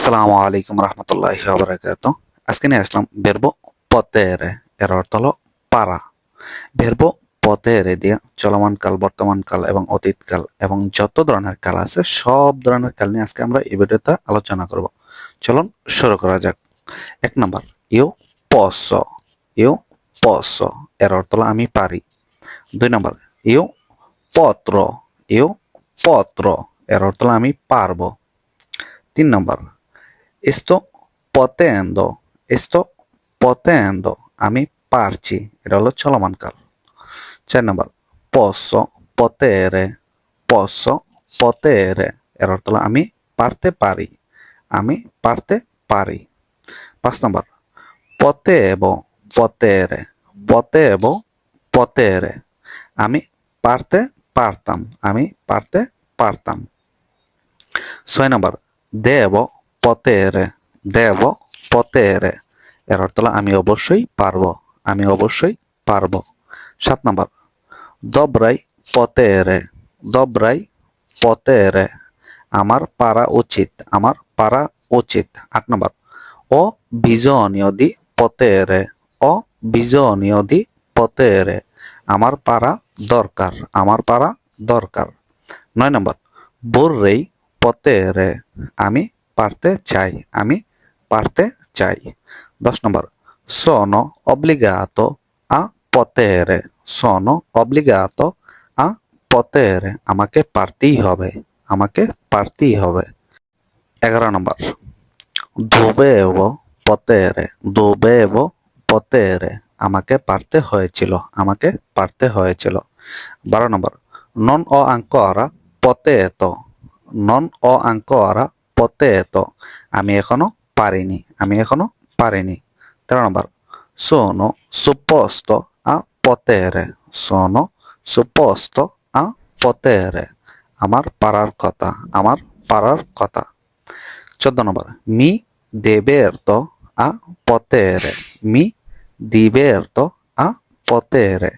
আসসালামু আলাইকুম রহমতুল্লাহি ওবারাকাত আজকে নিয়ে আসলাম বেরবো পতেরে এর অর্থ হলো পারা। বেরবো পতেরে দিয়ে চলমান কাল, বর্তমান কাল এবং অতীতকাল এবং যত ধরনের কাল আছে, সব ধরনের কাল নিয়ে আজকে আমরা এই ভিডিওতে আলোচনা করব। চলুন শুরু করা যাক। এক নম্বর, ইউ পস ইউ পস, এর অর্থ হলো আমি পারি। দুই নম্বর, ইউ পত্র ইউ পত্র, এর অর্থ হলো আমি পারব। তিন নম্বর esto potendo esto potendo আমি পারছি এটা হলো চলমান কাল চার নম্বর posso potere posso potere এর অর্থ হলো আমি পারতে পারি আমি পারতে পারি পাঁচ নম্বর potevo potere potevo potere আমি পারতে পারতাম আমি পারতে পারতাম ছয় নম্বর দেব পতেরে দেব পতেরে এর অর্থ হলো, আমি অবশ্যই পারব, আমি অবশ্যই পারব। সাত নম্বর, দবরাই পতেরে দবরাই পতেরে আমার পারা উচিত, আমার পারা উচিত। আট নম্বর ও বিজনীয় দি পতেরে ও বিজনীয় দি পতেরে আমার পারা দরকার, আমার পারা দরকার। নয় নম্বর, বোর্রেই পতেরে আমি পারতে চাই, আমি পারতে চাই। দশ নম্বর, সন অব্লিগাত আ পতের, সন অব্লিগাত আ পতের, আমাকে পারতেই হবে, আমাকে পারতেই হবে। এগারো নম্বর ধুবে পতের ধুবে পতের, আমাকে পারতে হয়েছিল, আমাকে পারতে হয়েছিল। বারো নম্বর, নন অ আঙ্ক আরা পতে তো নন অ আঙ্ক আরা ancora potato আমি এখনও পারিনি, আমি এখনও পারিনি। তেরো নম্বর sono supposto a potere sono supposto a potere আমার পারার কথা আমার পারার কথা। চোদ্দ নম্বর মি দেবেরতো a potere মি দিবেরতো a potere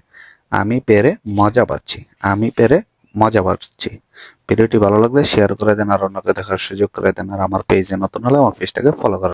আমি পেরে মজা পাচ্ছি, আমি পেরে মজা পাচ্ছি। ভিডিওটি ভালো লাগলে শেয়ার করে দেন আর অন্যকে দেখার সুযোগ করে দেন আর আমার পেজে নতুন হলে আমার পেজটাকে ফলো করেন